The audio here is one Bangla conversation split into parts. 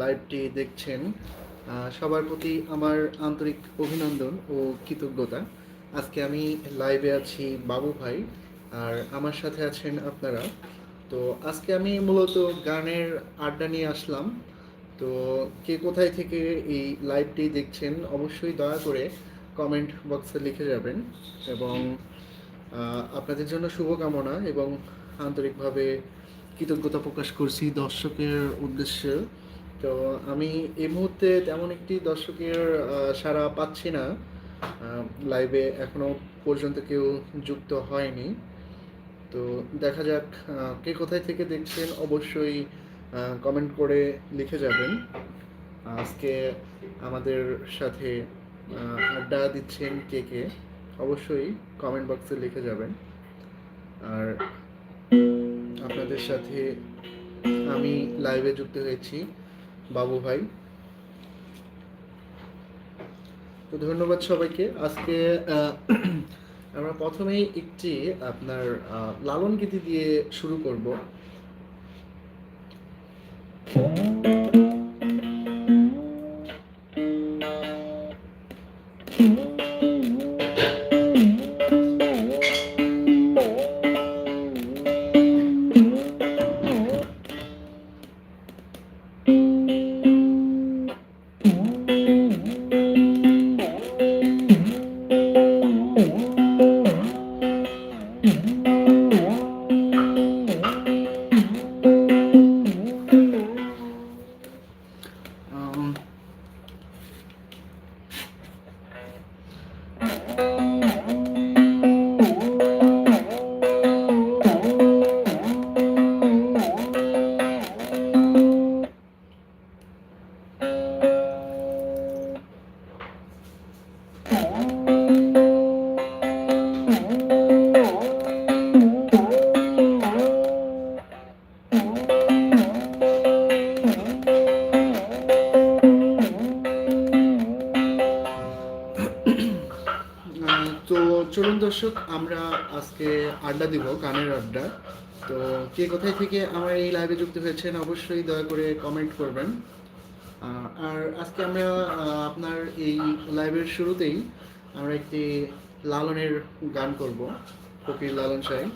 লাইভটি দেখছেন সবার প্রতি আমার আন্তরিক অভিনন্দন ও কৃতজ্ঞতা। আজকে আমি লাইভে আছি বাবু ভাই, আর আমার সাথে আছেন আপনারা। তো আজকে আমি মূলত গানের আড্ডা নিয়ে আসলাম। তো কে কোথায় থেকে এই লাইভটি দেখছেন, অবশ্যই দয়া করে কমেন্ট বক্সে লিখে যাবেন এবং আপনাদের জন্য শুভকামনা এবং আন্তরিকভাবে কৃতজ্ঞতা প্রকাশ করছি দর্শকের উদ্দেশ্যে। তো আমি এই মুহূর্তে তেমন একটি দর্শকের সাড়া পাচ্ছি না। লাইভে এখনও পর্যন্ত কেউ যুক্ত হয়নি। তো দেখা যাক কে কোথায় থেকে দেখছেন অবশ্যই কমেন্ট করে লিখে যাবেন। আজকে আমাদের সাথে আড্ডা দিচ্ছেন কে কে? অবশ্যই কমেন্ট বক্সে লিখে যাবেন। আর আপনাদের সাথে আমি লাইভে যুক্ত হয়েছি। বাবু ভাই। তো ধন্যবাদ সবাইকে। আজকে আমরা প্রথমেই একটি আপনার লালন গীতি দিয়ে শুরু করব। দর্শক, আমরা আজকে আড্ডা দিব গানের আড্ডা। তো কে কোথায় থেকে আমার এই লাইভে যুক্ত হয়েছেন অবশ্যই দয়া করে কমেন্ট করবেন। আর আজকে আমরা আপনার এই লাইভের শুরুতেই আমরা একটি লালনের গান করব, ফকির লালন সাহেব।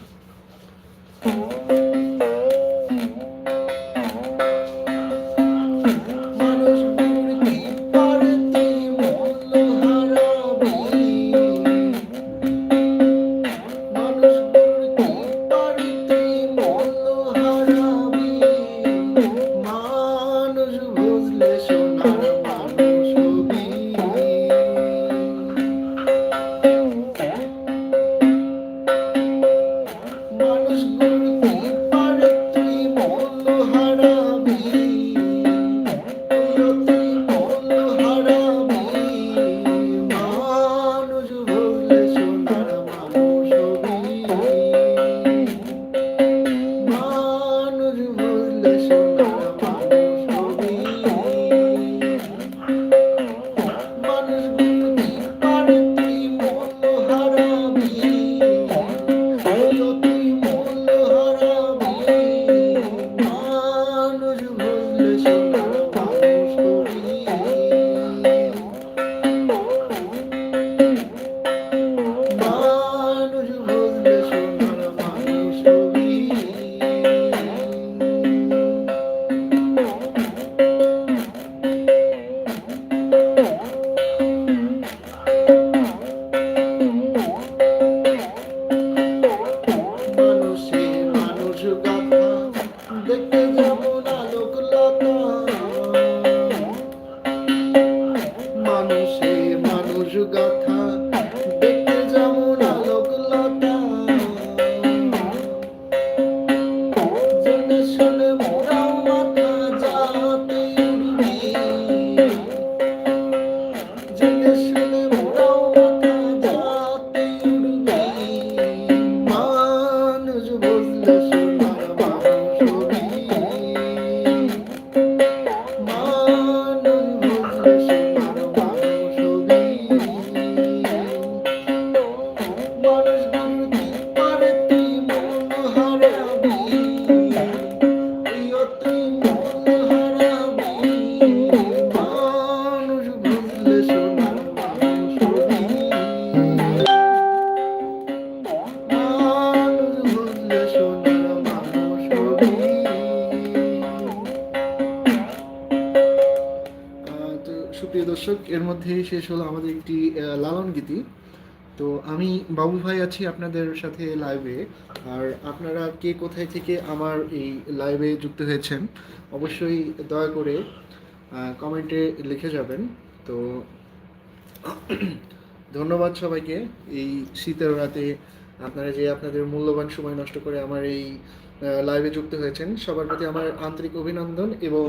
দর্শক, এর মধ্যে শেষ হলো আমাদের একটি লালন গীতি। তো আমি বাবু ভাই আছি আপনাদের সাথে লাইভে আর আপনারা কে কোথায় থেকে আমার এই লাইভে যুক্ত হয়েছেন, অবশ্যই দয়া করে কমেন্টে লিখে যাবেন। তো ধন্যবাদ সবাইকে। এই শীতের রাতে আপনারা যে আপনাদের মূল্যবান সময় নষ্ট করে আমার এই লাইভে যুক্ত হয়েছেন, সবার প্রতি আমার আন্তরিক অভিনন্দন এবং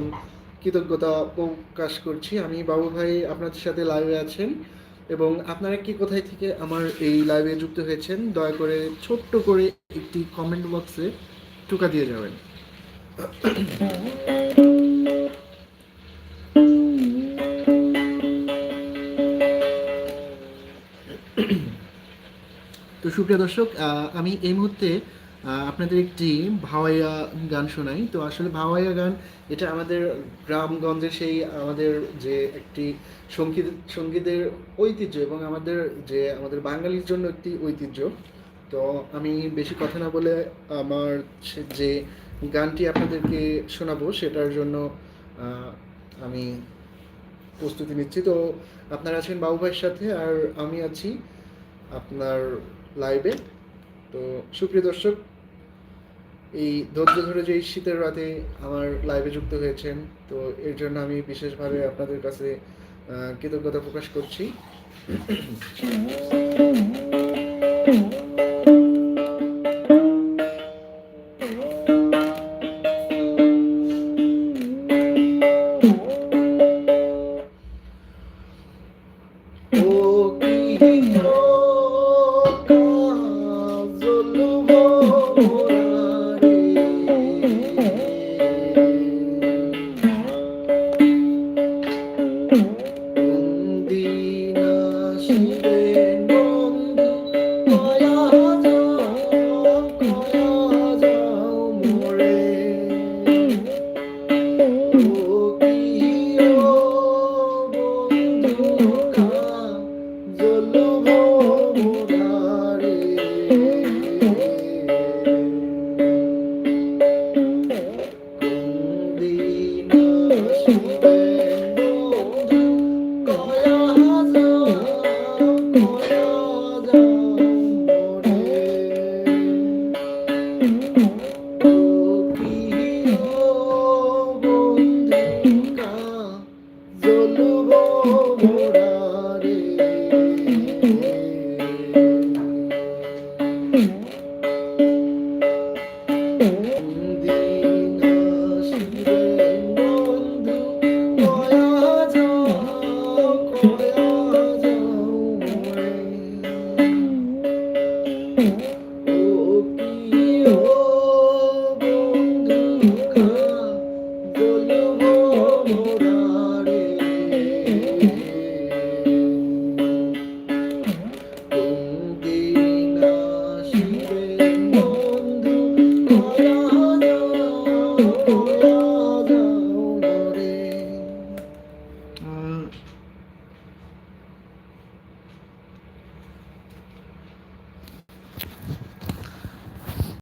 কৃতজ্ঞতা প্রকাশ করছি। আমি বাবু ভাই আপনাদের সাথে লাইভে আছেন এবং আপনারা কি কোথায় থেকে আমার এই লাইভে যুক্ত হয়েছেন, দয়া করে ছোট্ট করে একটি কমেন্ট বক্সে টুকা দিয়ে যাবেন। তো সুপ্রিয় দর্শক আমি এই মুহূর্তে আপনাদের একটি ভাওয়াইয়া গান শোনাই। তো আসলে ভাওয়াইয়া গান, এটা আমাদের গ্রামগঞ্জে সেই আমাদের যে একটি সংগীত সঙ্গীতের ঐতিহ্য এবং আমাদের যে, আমাদের বাঙালির জন্য একটি ঐতিহ্য। তো আমি বেশি কথা না বলে আমার যে গানটি আপনাদেরকে শোনাবো, সেটার জন্য আমি প্রস্তুতি নিচ্ছি। তো আপনারা আছেন বাবু ভাইয়ের সাথে আর আমি আছি আপনার লাইভে তো সুপ্রিয় দর্শক এই ধৈর্য ধরে যে শীতের রাতে আমার লাইভে যুক্ত হয়েছেন, তো এর জন্য আমি বিশেষভাবে আপনাদের কাছে কৃতজ্ঞতা প্রকাশ করছি। सकते हैं mm-hmm.